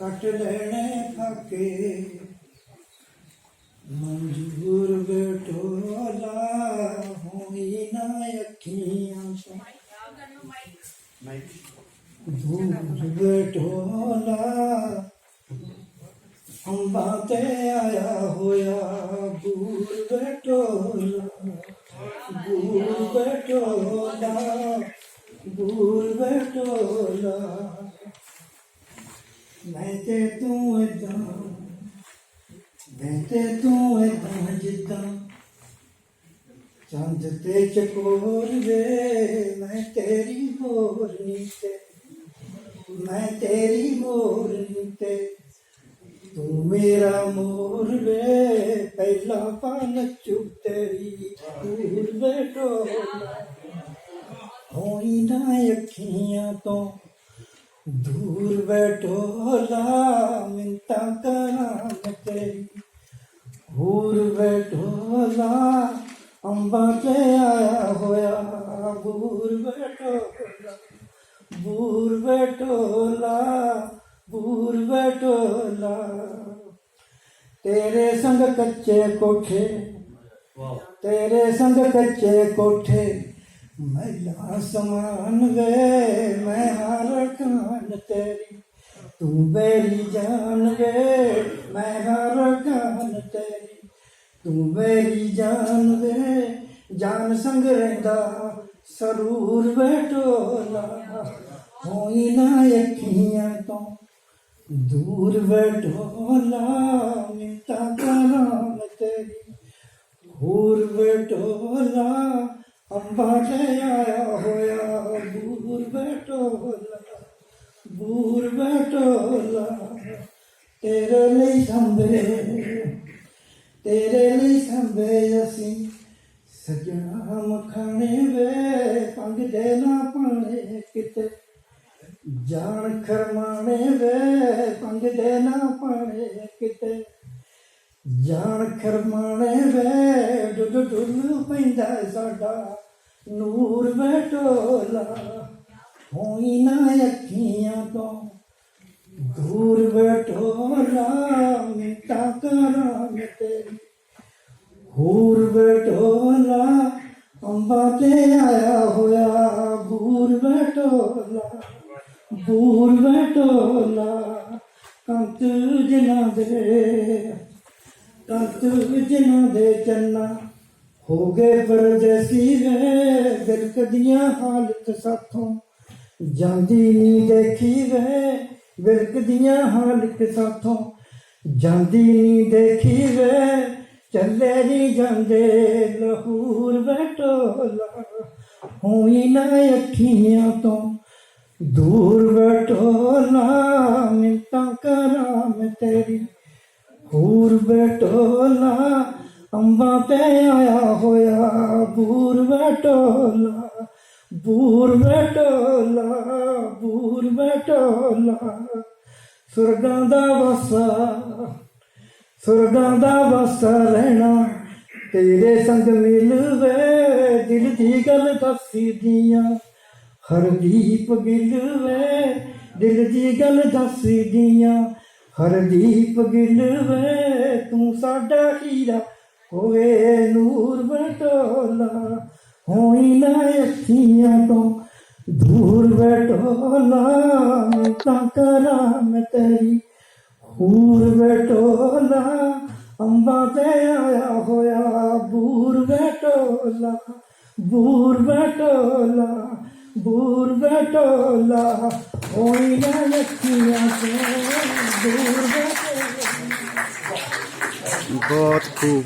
ਕੱਟ ਲੈਣੇ ਫਾਕੇ ਮਨਜੂਰ ਬਟੋਲਾ ਹੋਈ ਨਾ ਅੱਖੀਆਂ ਸੋ ਦੂਰ ਬਟੋਲਾ ਅੰਬਾਂ ਤੇ ਆਇਆ ਹੋਇਆ ਦੂਰ ਬਟੋਲਾ ਦੂਰ ਬਟੋਲਾ ਦੂਰ ਬਟੋਲਾ ਮੈਂ ਤੇ ਤੂੰ ਏਦਾਂ ਮੈਂ ਤੇ ਤੂੰ ਏਦਾਂ ਜਿੱਦਾਂ। ਚੰਦ ਤੇ ਚਕੋਰ ਵੇ, ਮੈਂ ਤੇਰੀ ਮੋਰਨੀ ਤੇ ਮੈਂ ਤੇਰੀ ਮੋਰਨੀ ਤੇ ਤੂੰ ਮੇਰਾ ਮੋਰ ਵੇ, ਪਹਿਲਾ ਪਨ ਚੁ ਤੇਰੀ ਦੂਰ ਬੈਠੋ ਹੋਈ ਨਾ ਅੱਖੀਆਂ ਤੋਂ ਦੂਰ ਬੈਠੋ ਲਾ ਮਿੰਤਾ ਕਰਾਂ ਮੈਂ ਤੇਰੀ। ਦੂਰ ਬੈਠੋ ਲਾ ਅੰਬਾਂ ਤੇ ਆਇਆ ਹੋਇਆ। ਦੂਰ ਬੈਠੋ ਲਾ ਬੂਰ ਬਟੋਲਾ ਬੂਰ ਬਟੋਲਾ ਤੇਰੇ ਸੰਗ ਕੱਚੇ ਕੋਠੇ ਤੇਰੇ ਸੰਗ ਕੱਚੇ ਕੋਠੇ। ਮਹਿਲਾ ਸਮਾਨ ਵੇ ਮੈਂ ਹਾਰ ਖਾਨ ਤੇਰੀ। ਤੂੰ ਮੇਰੀ ਜਾਨ ਵੇ ਮੈਂ ਹਾਰ ਖਾਨ ਤੇਰੀ। ਤੂੰ ਮੇਰੀ ਜਾਨ ਵੇ ਜਾਨ ਸੰਗ ਰਹਿੰਦਾ, ਸਰੂਰ ਬਟੋਲਾ ਹੋਈ ਨਾ ਅੱਖੀਆਂ ਤੋਂ, ਦੂਰ ਬਟੋਲਾ ਮਿੰਤਾ ਕਰਾਂ ਤੇਰੀ। ਹੋਰ ਬਟੋਲਾ ਅੰਬਾ ਤੇ ਆਇਆ ਹੋਇਆ, ਬੂਰ ਬਟੋਲਾ ਬੂਰ ਬਟੋਲਾ ਤੇਰੇ ਲਈ ਸੰਭੇ, ਤੇਰੇ ਲਈ ਸੰਭੇ ਅਸੀਂ ਸਜਣਾ ਮਖਾਣੇ ਵੇ, ਪੰਗ ਦੇ ਨਾ ਪਾਣੇ ਕਿਤੇ। ਜਾਣ ਖਰਮਾਣੇ ਵੇ, ਪੰਗ ਦੇ ਨਾ ਪਾਣੇ ਕਿਤੇ। ਜਾਣ ਖਰਮਾਣੇ ਵੇ, ਡੁੱਡ ਡੁੱਲ ਪੈਂਦਾ ਸਾਡਾ। ਨੂਰ ਬਟੋਲਾ ਹੋਈ ਨਾ ਅੱਖੀਆਂ ਤੋਂ। ਦੂਰ ਬਟੋਲਾ ਮਿੰਤਾ ਕਰਾਂ ਤੇਰੀ। ਹੂਰ ਬਟੋਲਾ ਅੰਬਾਂ ਤੇ ਆਇਆ ਹੋਇਆ, ਬੂਰ ਬਟੋਲਾ ਬੂਰ ਬਟੋਲਾ ਕੰਤ ਜਨਾਂ ਦੇ, ਕੰਤ ਜਨਾਂ ਦੇ ਚੰਨਾ ਹੋ ਗਏ ਪਰਦੇਸੀ ਵੇ ਦਿਲ ਕਦੀਆਂ ਹਾਲਤ ਸਾਥੋਂ ਜਾਂਦੀ ਨੀ ਦੇਖੀ ਵੇ ਵਿਲਕਦੀਆਂ ਹਾਲਤ ਸਾਥੋਂ ਜਾਂਦੀ ਨੀ ਦੇਖੀ ਵੇ ਚੱਲੇ ਨੀ ਜਾਂਦੇ ਲਹੂਰ ਬਟੋਲਾ ਹੋਈ ਨਾ ਅੱਖੀਆਂ ਤੋਂ ਦੂਰ ਬਟੋਲਾ ਮਿੰਤਾ ਕਰਾਂ ਮੈਂ ਤੇਰੀ ਹੂਰ ਬਟੋਲਾ ਅੰਬਾਂ ਤੇ ਆਇਆ ਹੋਇਆ ਬੂਰ ਬਟੋਲਾ ਬੂਰ ਬਟੋਲਾ ਬੂਰ ਬਟੋਲਾ। ਸੁਰਗਾਂ ਦਾ ਵਸਾ, ਸੁਰਗਾਂ ਦਾ ਵਸਾ ਰਹਿਣਾ, ਤੇਰੇ ਸੰਗ ਮਿਲਵੇ ਦਿਲ ਦੀ ਗੱਲ ਦੱਸੀ ਦੀਆਂ। ਹਰਦੀਪ ਗਿੱਲ ਵੇ ਦਿਲ ਦੀ ਗੱਲ ਦੱਸੀ ਦੀਆਂ। ਹਰਦੀਪ ਗਿੱਲ ਵੇ ਤੂੰ ਸਾਡਾ ਹੀਰਾ ਹੋਏ ਨੂਰ ਬਟੋਲਾ, ਹੋਈ ਨਾ ਅੱਖੀਆਂ ਤੋਂ ਦੂਰ ਬਟੋਲਾ ਤਾਂ ਕਰਾਂ ਮੈਂ ਤੇਰੀ ਹੂਰ ਬਟੋਲਾ, ਅੰਬਾ ਤੇ ਆਇਆ ਹੋਇਆ ਬੂਰ ਬਟੋਲਾ ਬੂਰ ਬਟੋਲਾ ਬੂਰ ਬਟੋਲਾ, ਹੋਈ ਨਾ ਅੱਖੀਆਂ ਤੋਂ ਦੂਰ ਬਟੋਲਾ। ਬਹੁਤ ਖੂਬ।